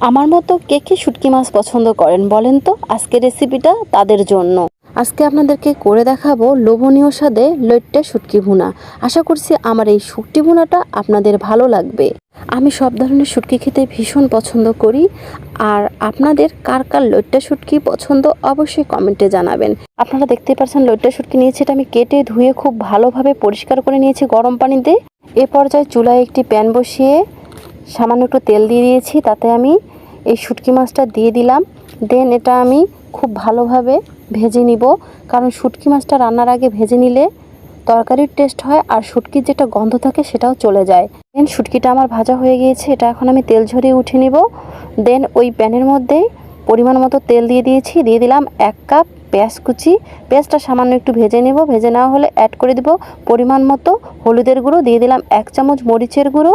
আমার মতো কে কে শুটকি মাছ পছন্দ করেন বলেন তো? আজকে রেসিপিটা তাদের জন্য। আজকে আপনাদেরকে করে দেখাবো লোভনীয় স্বাদে লইট্টে শুটকি ভুনা। আশা করছি আমার এই শুটকি ভুনাটা আপনাদের ভালো লাগবে। আমি সব ধরনের শুটকি খেতে ভীষণ পছন্দ করি। আর আপনাদের কার কার লইট্টা শুটকি পছন্দ অবশ্যই কমেন্টে জানাবেন। আপনারা দেখতে পাচ্ছেন লইট্টা শুটকি নিয়েছি এটা আমি কেটে ধুয়ে খুব ভালোভাবে পরিষ্কার করে নিয়েছি গরম পানিতে। এ পর্যায়ে চুলায় একটি প্যান বসিয়ে সামান্য একটু তেল দিয়ে দিয়েছি, তাতে আমি এই শুটকি মাছটা দিয়ে দিলাম। দেন এটা আমি খুব ভালোভাবে ভেজে নিব, কারণ শুটকি মাছটা রান্নার আগে ভেজে নিলে তরকারির টেস্ট হয় আর শুটকির যেটা গন্ধ থাকে সেটাও চলে যায়। দেন শুটকিটা আমার ভাজা হয়ে গিয়েছে, এটা এখন আমি তেল ঝরিয়ে উঠে নিব। দেন ওই প্যানের মধ্যে পরিমাণ মতো তেল দিয়ে দিয়েছি, দিয়ে দিলাম এক কাপ পেঁয়াজ কুচি। পেঁয়াজটা সামান্য একটু ভেজে নেব, ভেজে নেওয়া হলে অ্যাড করে দিব পরিমাণ মতো হলুদের গুঁড়ো, দিয়ে দিলাম এক চামচ মরিচের গুঁড়ো।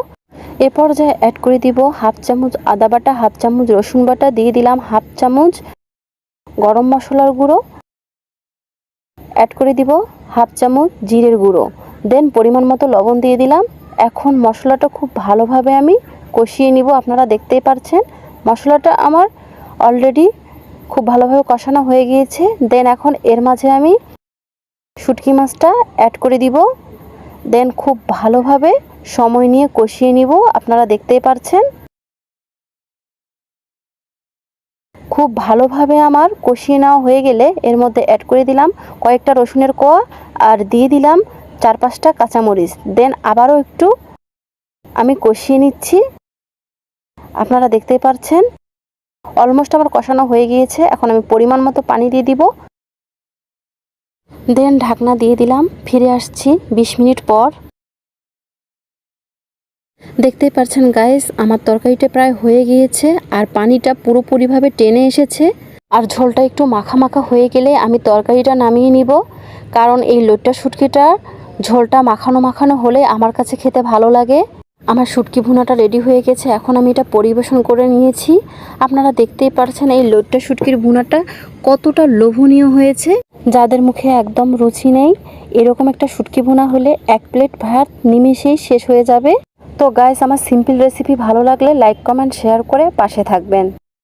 এ পর্যায়ে অ্যাড করে দিব হাফ চামচ আদা বাটা, হাফ চামচ রসুন বাটা, দিয়ে দিলাম হাফ চামচ গরম মশলার গুঁড়ো। অ্যাড করে দিব হাফ চামচ জিরের গুঁড়ো। দেন পরিমাণ মতো লবণ দিয়ে দিলাম। এখন মশলাটা খুব ভালোভাবে আমি কষিয়ে নিব, আপনারা দেখতেই পারছেন। মশলাটা আমার অলরেডি খুব ভালোভাবে কষানো হয়ে গিয়েছে। দেন এখন এর মাঝে আমি শুটকি মাছটা অ্যাড করে দিব। দেন খুব ভালোভাবে সময় নিয়ে কষিয়ে নিব। আপনারা দেখতেই পারছেন। খুব ভালোভাবে আমার কষিয়ে নেওয়া হয়ে গেলে এর মধ্যে অ্যাড করে দিলাম কয়েকটা রসুনের কোয়া আর দিয়ে দিলাম চার পাঁচটা কাঁচামরিচ। দেন আবারও একটু আমি কষিয়ে নিচ্ছি। আপনারা দেখতেই পারছেন। অলমোস্ট আমার কষানো হয়ে গিয়েছে। এখন আমি পরিমাণ মতো পানি দিয়ে দিব। দেন ঢাকনা দিয়ে দিলাম। ফিরে আসছি বিশ মিনিট পর। দেখতেই পাচ্ছেন গাইস আমার তরকারিটা প্রায় হয়ে গিয়েছে আর পানিটা পুরোপুরিভাবে টেনে এসেছে। আর ঝোলটা একটু মাখা মাখা হয়ে গেলে আমি তরকারিটা নামিয়ে নিব, কারণ এই লোটটা শুটকিটা ঝোলটা মাখানো মাখানো হলে আমার কাছে খেতে ভালো লাগে। আমার শুটকি ভুনাটা রেডি হয়ে গেছে, এখন আমি এটা পরিবেশন করে নিয়েছি। আপনারা দেখতেই পারছেন এই লোটটা শুটকির ভুনাটা কতটা লোভনীয় হয়েছে। যাদের মুখে একদম রুচি নেই, এরকম একটা শুটকি ভুনা হলে এক প্লেট ভাত নিমেষেই শেষ হয়ে যাবে। তো গাইস আমার সিম্পল রেসিপি ভালো লাগলে লাইক কমেন্ট শেয়ার করে পাশে থাকবেন।